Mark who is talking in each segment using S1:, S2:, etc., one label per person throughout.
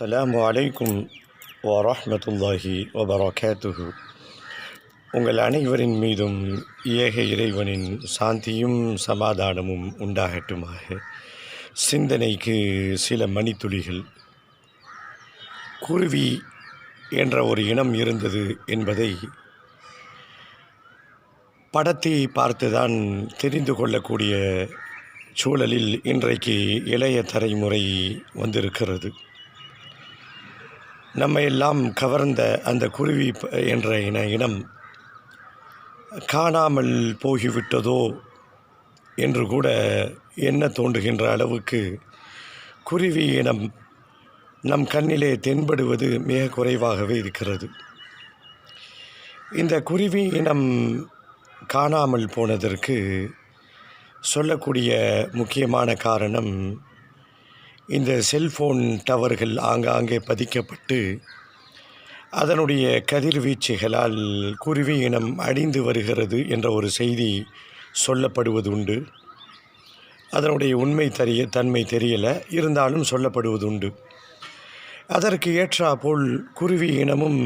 S1: அஸ்லாம் வலைக்கும் வரமத்துல்லாஹி வபரகாத்துஹு உங்கள் அனைவரின் மீதும் ஏக இறைவனின் சாந்தியும் சமாதானமும் உண்டாகட்டுமாக. சிந்தனைக்கு சில மணித்துளிகள். குருவி என்ற ஒரு இனம் இருந்தது என்பதை படத்தை பார்த்துதான் தெரிந்து கொள்ளக்கூடிய சூழலில் இன்றைக்கு இளைய தலைமுறை வந்திருக்கிறது. நம்ம எல்லாம் கவர்ந்த அந்த குருவி என்ற இன இனம் காணாமல் போகிவிட்டதோ என்று கூட என்ன தோன்றுகின்ற அளவுக்கு குருவி இனம் நம் கண்ணிலே தென்படுவது மிக குறைவாகவே இருக்கிறது. இந்த குருவி இனம் காணாமல் போனதற்கு சொல்லக்கூடிய முக்கியமான காரணம் இந்த செல்ஃபோன் டவர்கள் ஆங்காங்கே பதிக்கப்பட்டு அதனுடைய கதிர்வீச்சுகளால் குருவி இனம் அழிந்து வருகிறது என்ற ஒரு செய்தி சொல்லப்படுவது உண்டு அதனுடைய உண்மை தெரிய தன்மை தெரியலை இருந்தாலும் சொல்லப்படுவது உண்டு அதற்கு ஏற்றாற்போல் குருவி இனமும்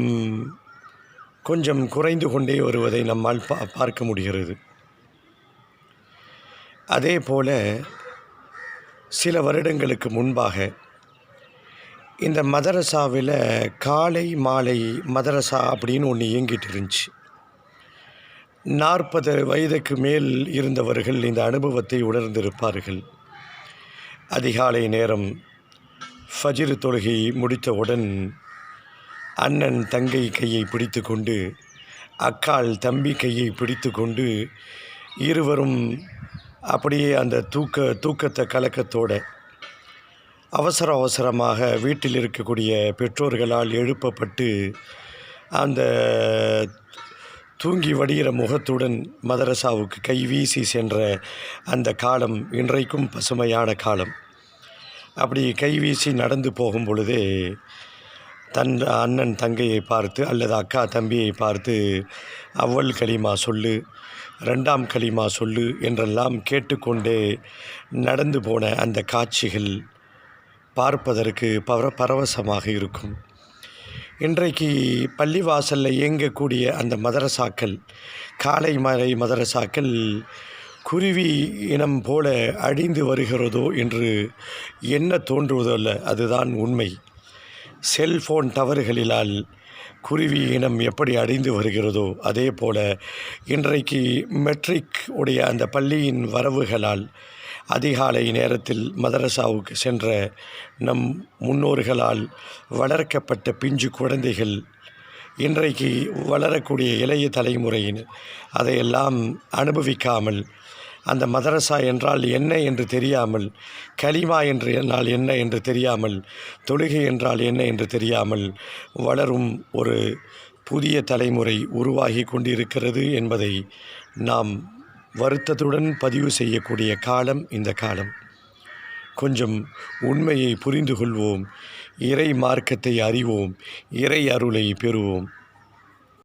S1: கொஞ்சம் குறைந்து கொண்டே வருவதை நம்மால் பா பார்க்க முடிகிறது. அதே போல சில வருடங்களுக்கு முன்பாக இந்த மதரசாவில் காலை மாலை மதரசா அப்படின்னு ஒன்று இயங்கிட்டு இருந்துச்சு. நாற்பது வயதுக்கு மேல் இருந்தவர்கள் இந்த அனுபவத்தை உணர்ந்திருப்பார்கள். அதிகாலை நேரம் ஃபஜிரு தொழுகை முடித்தவுடன் அண்ணன் தங்கை கையை பிடித்து கொண்டு அக்காள் தம்பி கையை பிடித்து கொண்டு இருவரும் அப்படியே அந்த தூக்க தூக்கத்தை கலக்கத்தோடு அவசர அவசரமாக வீட்டில் இருக்கக்கூடிய பெற்றோர்களால் எழுப்பப்பட்டு அந்த தூங்கி வடிகிற முகத்துடன் மதரசாவுக்கு கை வீசி சென்ற அந்த காலம் இன்றைக்கும் பசுமையான காலம். அப்படி கை வீசி நடந்து போகும் பொழுதே தன் அண்ணன் தங்கையை பார்த்து அல்லது அக்கா தம்பியை பார்த்து அவ்வள் களிமா சொல்லு ரெண்டாம் களிமா சொல்லு என்றெல்லாம் கேட்டுக்கொண்டே நடந்து போன அந்த காட்சிகள் பார்ப்பதற்கு பர பரவசமாக இருக்கும். இன்றைக்கு பள்ளிவாசலில் இயங்கக்கூடிய அந்த மதரசாக்கள் காலை மலை மதரசாக்கள் குருவி இனம் போல அழிந்து வருகிறதோ என்று என்ன தோன்றுவதல்ல அதுதான் உண்மை. செல்போன் டவர்களிலால் குருவி இனம் எப்படி அடைந்து வருகிறதோ அதே போல இன்றைக்கு மெட்ரிக் உடைய அந்த பள்ளியின் வரவுகளால் அதிகாலை நேரத்தில் மதரசாவுக்கு சென்ற நம் முன்னோர்களால் வளர்க்கப்பட்ட பிஞ்சு குழந்தைகள் இன்றைக்கு வளரக்கூடிய இளைய தலைமுறையின் அதையெல்லாம் அனுபவிக்காமல் அந்த மதரசா என்றால் என்ன என்று தெரியாமல் கலிமா என்று என்னால் என்ன என்று தெரியாமல் தொழுகை என்றால் என்ன என்று தெரியாமல் வளரும் ஒரு புதிய தலைமுறை உருவாகி கொண்டிருக்கிறது என்பதை நாம் வருத்தத்துடன் பதிவு செய்யக்கூடிய காலம் இந்த காலம். கொஞ்சம் உண்மையை புரிந்து கொள்வோம் இறை மார்க்கத்தை அறிவோம் இறை அருளை பெறுவோம்.